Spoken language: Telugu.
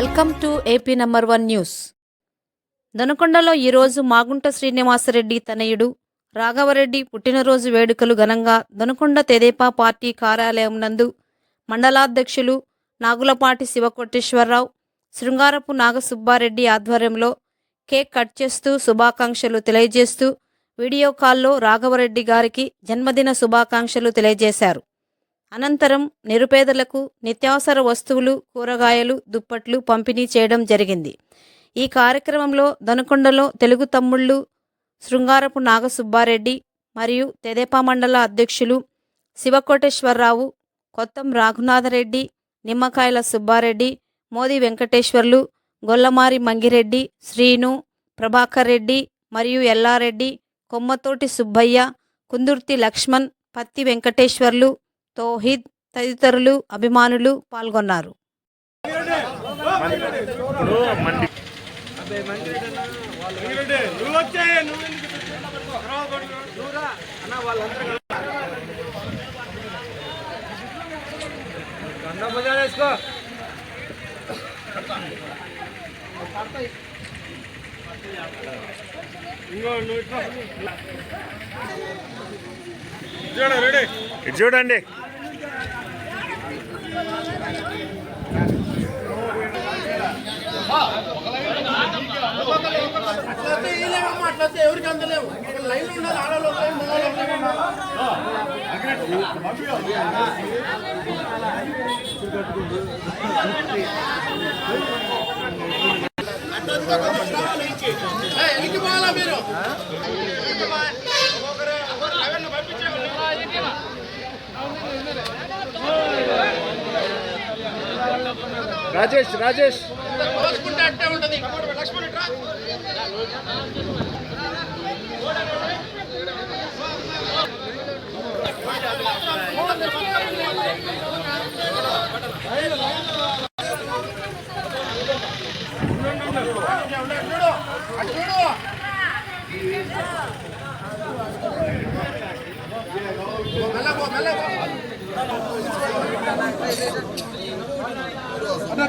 Welcome to AP number one news. దనకొండలో ఈరోజు మాగుంట శ్రీనివాసరెడ్డి తనయుడు రాఘవరెడ్డి పుట్టినరోజు వేడుకలు ఘనంగా దనకొండ తెదేపా పార్టీ కార్యాలయం నందు మండలాధ్యక్షులు నాగులపాటి శివకోటేశ్వరరావు శృంగారపు నాగసుబ్బారెడ్డి ఆధ్వర్యంలో కేక్ కట్ చేస్తూ శుభాకాంక్షలు తెలియజేస్తూ వీడియో కాల్లో రాఘవరెడ్డి గారికి జన్మదిన శుభాకాంక్షలు తెలియజేశారు. అనంతరం నిరుపేదలకు నిత్యావసర వస్తువులు కూరగాయలు దుప్పట్లు పంపిణీ చేయడం జరిగింది. ఈ కార్యక్రమంలో దనుకొండలో తెలుగు తమ్ముళ్ళు శృంగారపు నాగసుబ్బారెడ్డి మరియు తెదేపా మండల అధ్యక్షులు శివకోటేశ్వరరావు కొత్తం రాఘునాథరెడ్డి నిమ్మకాయల సుబ్బారెడ్డి మోది వెంకటేశ్వర్లు గొల్లమారి మంగిరెడ్డి శ్రీను ప్రభాకర్ రెడ్డి మరియు ఎల్లారెడ్డి కొమ్మతోటి సుబ్బయ్య కుందుర్తి లక్ష్మణ్ పత్తి వెంకటేశ్వర్లు తోహిద్ తదితరులు అభిమానులు పాల్గొన్నారు. చూడండి. అట్లయితే ఎవరికి అందలేము లైన్ ఉండాలి ఆడలో పోవాలా మీరు? అటు చూడు. మెల్లగా పో, మెల్లగా আপনার